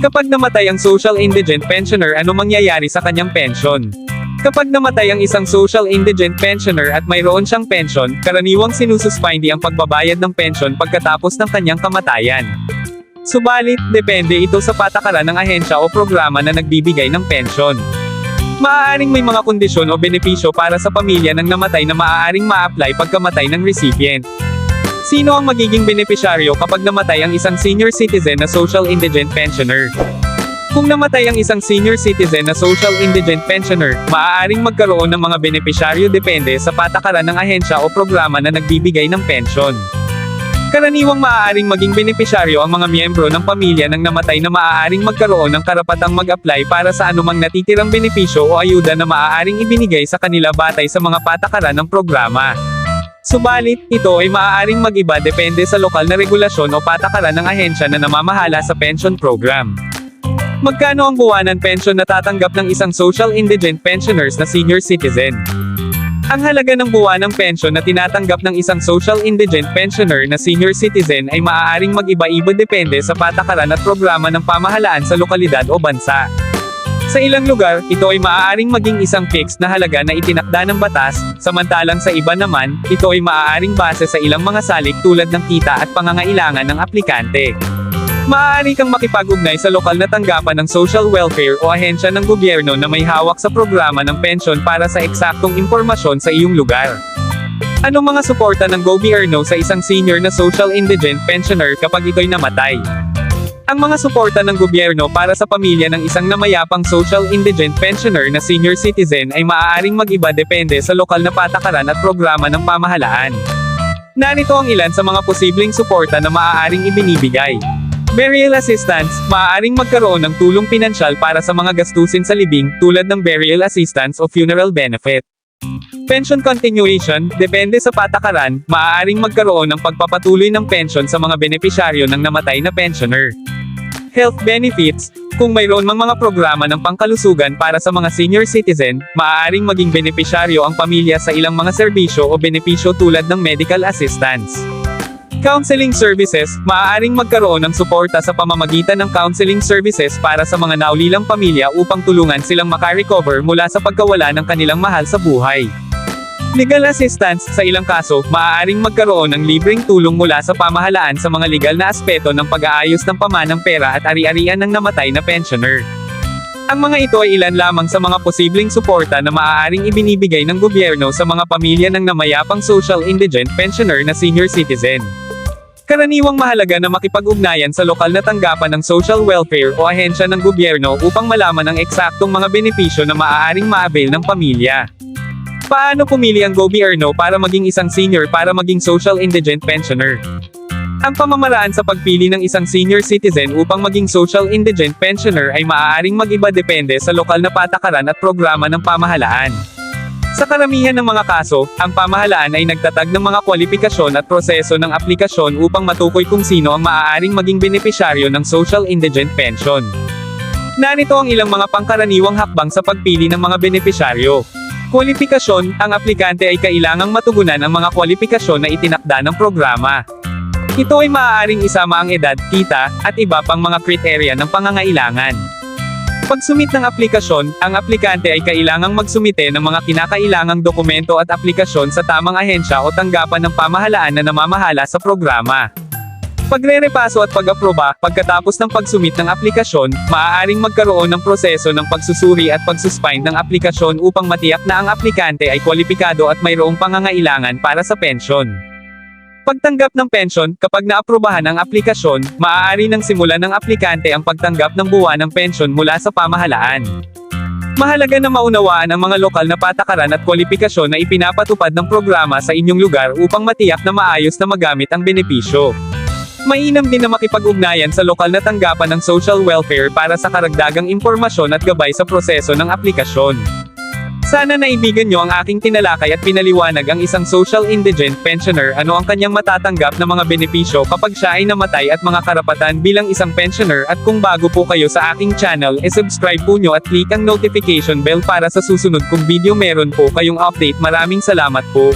Kapag namatay ang social indigent pensioner ano mangyayari sa kanyang pension? Kapag namatay ang isang social indigent pensioner at mayroon siyang pension, karaniwang sinususpindi ang pagbabayad ng pension pagkatapos ng kanyang kamatayan. Subalit, depende ito sa patakaran ng ahensya o programa na nagbibigay ng pension. Maaaring may mga kondisyon o benepisyo para sa pamilya ng namatay na maaaring ma-apply pagkamatay ng recipient. Sino ang magiging benepisyaryo kapag namatay ang isang senior citizen na social indigent pensioner? Kung namatay ang isang senior citizen na social indigent pensioner, maaaring magkaroon ng mga benepisyaryo depende sa patakaran ng ahensya o programa na nagbibigay ng pensyon. Karaniwang maaaring maging benepisyaryo ang mga miyembro ng pamilya ng namatay na maaaring magkaroon ng karapatang mag-apply para sa anumang natitirang benepisyo o ayuda na maaaring ibinigay sa kanila batay sa mga patakaran ng programa. Subalit, ito ay maaaring mag-iba depende sa lokal na regulasyon o patakaran ng ahensya na namamahala sa pension program. Magkano ang buwanan pension na tatanggap ng isang social indigent pensioners na senior citizen? Ang halaga ng buwanang pensyon na tinatanggap ng isang social indigent pensioner na senior citizen ay maaaring mag-iba-iba depende sa patakaran at programa ng pamahalaan sa lokalidad o bansa. Sa ilang lugar, ito ay maaaring maging isang fixed na halaga na itinakda ng batas, samantalang sa iba naman, ito ay maaaring base sa ilang mga salik tulad ng kita at pangangailangan ng aplikante. Maaari kang makipag-ugnay sa lokal na tanggapan ng social welfare o ahensya ng gobyerno na may hawak sa programa ng pensyon para sa eksaktong impormasyon sa iyong lugar. Anong mga suporta ng gobyerno sa isang senior na social indigent pensioner kapag ito'y namatay? Ang mga suporta ng gobyerno para sa pamilya ng isang namayapang social indigent pensioner na senior citizen ay maaaring mag-iba depende sa lokal na patakaran at programa ng pamahalaan. Narito ang ilan sa mga posibleng suporta na maaaring ibinibigay. Burial assistance, maaaring magkaroon ng tulong pinansyal para sa mga gastusin sa libing, tulad ng burial assistance o funeral benefit. Pension continuation, depende sa patakaran, maaaring magkaroon ng pagpapatuloy ng pension sa mga benepisyaryo ng namatay na pensioner. Health benefits, kung mayroon mang mga programa ng pangkalusugan para sa mga senior citizen, maaaring maging benepisyaryo ang pamilya sa ilang mga serbisyo o benepisyo tulad ng medical assistance. Counseling services, maaaring magkaroon ng suporta sa pamamagitan ng counseling services para sa mga naulilang pamilya upang tulungan silang makarecover mula sa pagkawala ng kanilang mahal sa buhay. Legal assistance, sa ilang kaso, maaaring magkaroon ng libreng tulong mula sa pamahalaan sa mga legal na aspeto ng pag-aayos ng pamanang pera at ari-arian ng namatay na pensioner. Ang mga ito ay ilan lamang sa mga posibleng suporta na maaaring ibinibigay ng gobyerno sa mga pamilya ng namayapang social indigent pensioner na senior citizen. Karaniwang mahalaga na makipag-ugnayan sa lokal na tanggapan ng social welfare o ahensya ng gobyerno upang malaman ang eksaktong mga benepisyo na maaaring ma-avail ng pamilya. Paano pumili ang gobyerno para maging isang senior para maging social indigent pensioner? Ang pamamaraan sa pagpili ng isang senior citizen upang maging social indigent pensioner ay maaaring mag-iba depende sa lokal na patakaran at programa ng pamahalaan. Sa karamihan ng mga kaso, ang pamahalaan ay nagtatag ng mga kwalifikasyon at proseso ng aplikasyon upang matukoy kung sino ang maaaring maging benepisyaryo ng social indigent pension. Narito ang ilang mga pangkaraniwang hakbang sa pagpili ng mga benepisyaryo. Kwalifikasyon, ang aplikante ay kailangang matugunan ang mga kwalifikasyon na itinakda ng programa. Ito ay maaaring isama ang edad, kita, at iba pang mga kriteria ng pangangailangan. Pagsumit ng aplikasyon, ang aplikante ay kailangang magsumite ng mga kinakailangang dokumento at aplikasyon sa tamang ahensya o tanggapan ng pamahalaan na namamahala sa programa. Pagre-repaso at pag-aproba, pagkatapos ng pagsumit ng aplikasyon, maaaring magkaroon ng proseso ng pagsusuri at pagsuspend ng aplikasyon upang matiyak na ang aplikante ay kwalipikado at mayroong pangangailangan para sa pensyon. Pagtanggap ng pensyon, kapag naaprubahan ang aplikasyon, maaari nang simulan ng aplikante ang pagtanggap ng buwan ng pensyon mula sa pamahalaan. Mahalaga na maunawaan ang mga lokal na patakaran at kwalifikasyon na ipinapatupad ng programa sa inyong lugar upang matiyak na maayos na magamit ang benepisyo. Mainam din na makipag-ugnayan sa lokal na tanggapan ng social welfare para sa karagdagang impormasyon at gabay sa proseso ng aplikasyon. Sana naibigan nyo ang aking tinalakay at pinaliwanag ang isang social indigent pensioner ano ang kanyang matatanggap na mga benepisyo kapag siya ay namatay at mga karapatan bilang isang pensioner at kung bago po kayo sa aking channel e-subscribe po nyo at click ang notification bell para sa susunod kong video meron po kayong update maraming salamat po.